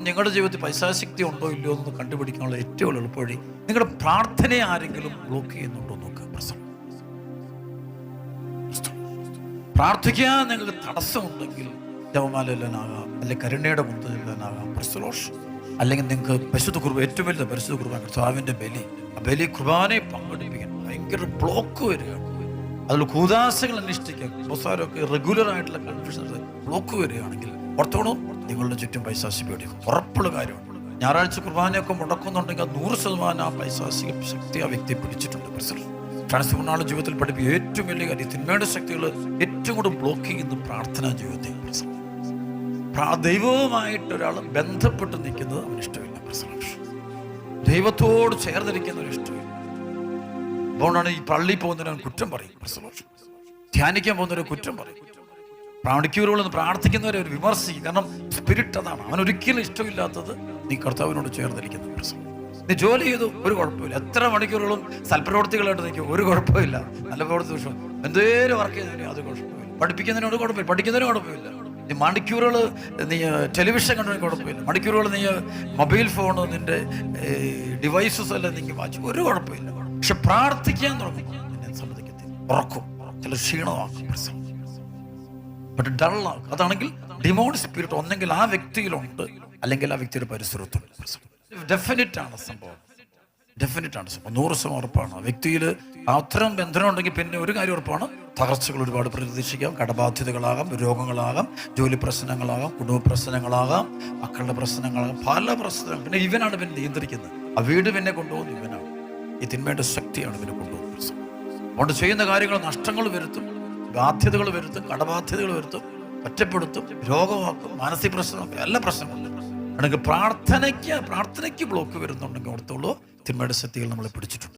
നിങ്ങളുടെ ജീവിതത്തിൽ പൈസാശക്തി ഉണ്ടോ ഇല്ലയോ എന്ന് കണ്ടുപിടിക്കാനുള്ള ഏറ്റവും എളുപ്പവഴി നിങ്ങളുടെ പ്രാർത്ഥനയെ ആരെങ്കിലും ബ്ലോക്ക് ചെയ്യുന്നുണ്ടോ നോക്കുക. പ്രശ്നം പ്രാർത്ഥിക്കാൻ നിങ്ങൾക്ക് തടസ്സമുണ്ടെങ്കിൽ ജവമാലെല്ലാനാകാം അല്ലെങ്കിൽ കരുണയുടെ മുന്തലാകാം പ്രസലോഷ്. അല്ലെങ്കിൽ നിങ്ങൾക്ക് പരിശുദ്ധ കുർബ ഏറ്റവും വലിയ പരിശുദ്ധ കുർബാന കർത്താവിന്റെ ബലി. ആ ബലി കുർബാനയെ പങ്കെടുപ്പിക്കാൻ ഭയങ്കര ബ്ലോക്ക് വരികയാണ്. അതിൽ കൂതാശകൾ അനുഷ്ഠിക്കാൻ കുമ്പസാരമൊക്കെ റെഗുലർ ആയിട്ടുള്ള കൺഫ്യൂഷൻ ബ്ലോക്ക് വരികയാണെങ്കിൽ ഓർത്തോണം. നിങ്ങളുടെ ചുറ്റും പൈസാസി പേടി ഉറപ്പുള്ള കാര്യമാണ് ഞായറാഴ്ച കുർബാനയൊക്കെ മുടക്കുന്നുണ്ടെങ്കിൽ നൂറ് ശതമാനം ആ പൈസാസിക ശക്തി ആ വ്യക്തി പിടിച്ചിട്ടുണ്ട്. പ്രസിഡന്റ് ട്രാൻസ്ഫോർണാളുടെ ജീവിതത്തിൽ പഠിപ്പിക്കുക ഏറ്റവും വലിയ കാര്യം തിന്മയുടെ ശക്തികൾ ഏറ്റവും കൂടുതൽ ബ്ലോക്ക് ചെയ്യുന്ന പ്രാർത്ഥനാ ജീവിതത്തെ പ്രസിഡന്റ്. പ്രാ- ദൈവവുമായിട്ട് ഒരാൾ ബന്ധപ്പെട്ട് നിൽക്കുന്നത് അവന് ഇഷ്ടമില്ല ദൈവത്തോട് ചേർന്നിരിക്കുന്നവന് ഇഷ്ടമില്ല. അതുകൊണ്ടാണ് ഈ പള്ളി പോകുന്നതിന് കുറ്റം പറയും ധ്യാനിക്കാൻ പോകുന്നവരെ കുറ്റം പറയും. മണിക്കൂറുകളൊന്ന് പ്രാർത്ഥിക്കുന്നവരെ ഒരു വിമർശിക്കും. കാരണം സ്പിരിറ്റ് അതാണ്. അവൻ ഒരിക്കലും ഇഷ്ടമില്ലാത്തത് നീ കർത്താവിനോട് ചേർന്നിരിക്കുന്ന പ്രശ്നം നീ ജോലി ചെയ്തു ഒരു കുഴപ്പമില്ല. എത്ര മണിക്കൂറുകളും സൽപ്രവർത്തികളായിട്ട് നിൽക്കും ഒരു കുഴപ്പമില്ല. നല്ല പ്രവർത്തി ദോഷം എന്തേലും വർക്ക് ചെയ്തു അത് കുഴപ്പമില്ല. പഠിപ്പിക്കുന്നതിനോട് കുഴപ്പമില്ല. പഠിക്കുന്നതിന് കുഴപ്പമില്ല. നീ മണിക്കൂറുകൾ നീ ടെലിവിഷൻ കണ്ടതിന് കുഴപ്പമില്ല. മണിക്കൂറുകൾ നീ മൊബൈൽ ഫോൺ നിന്റെ ഡിവൈസസ് എല്ലാം നീ വാച്ച് ഒരു കുഴപ്പമില്ല. പക്ഷെ പ്രാർത്ഥിക്കാൻ തുടങ്ങി നിന്നെ സമ്മതിക്കത്തില്ല ഉറക്കും. ചില ക്ഷീണമാക്കും ബട്ട് ഡള്ളാകും അതാണെങ്കിൽ ഡിമോൺ സ്പിരിറ്റ് ഒന്നെങ്കിൽ ആ വ്യക്തിയിലുണ്ട്. അല്ലെങ്കിൽ ആ വ്യക്തിയുടെ പരിസരത്തുണ്ട്. ഡെഫിനറ്റ് ആണ് സംഭവം. ഡെഫിനറ്റ് ആണ് സംഭവം. നൂറ് ശതമാനം ഉറപ്പാണ്. വ്യക്തിയിൽ അത്തരം ബന്ധനം ഉണ്ടെങ്കിൽ പിന്നെ ഒരു കാര്യം ഉറപ്പാണ്. തകർച്ചകൾ ഒരുപാട് പ്രതീക്ഷിക്കാം. കടബാധ്യതകളാകാം. രോഗങ്ങളാകാം. ജോലി പ്രശ്നങ്ങളാകാം. കുടുംബ പ്രശ്നങ്ങളാകാം. മക്കളുടെ പ്രശ്നങ്ങളാകാം. പല പ്രശ്നങ്ങൾ. പിന്നെ ഇവനാണ് പിന്നെ നിയന്ത്രിക്കുന്നത്. ആ വീട് പിന്നെ കൊണ്ടുപോകുന്നത് ഇവനാണ്. ഈ തിന്മയുടെ ശക്തിയാണ് പിന്നെ കൊണ്ടുപോകുന്നത്. അതുകൊണ്ട് ചെയ്യുന്ന കാര്യങ്ങൾ നഷ്ടങ്ങൾ വരുത്തും. ബാധ്യതകൾ വരുത്തും കടബാധ്യതകൾ വരുത്തും ഒറ്റപ്പെടുത്തും രോഗമാക്കും മാനസിക പ്രശ്നമൊക്കെ എല്ലാ പ്രശ്നങ്ങളും ആണെങ്കിൽ പ്രാർത്ഥനയ്ക്ക് പ്രാർത്ഥനയ്ക്ക് ബ്ലോക്ക് വരുന്നുണ്ടെങ്കിൽ ഓർത്തോളൂ തിന്മയുടെ ശക്തികൾ നമ്മളെ പിടിച്ചിട്ടുണ്ട്.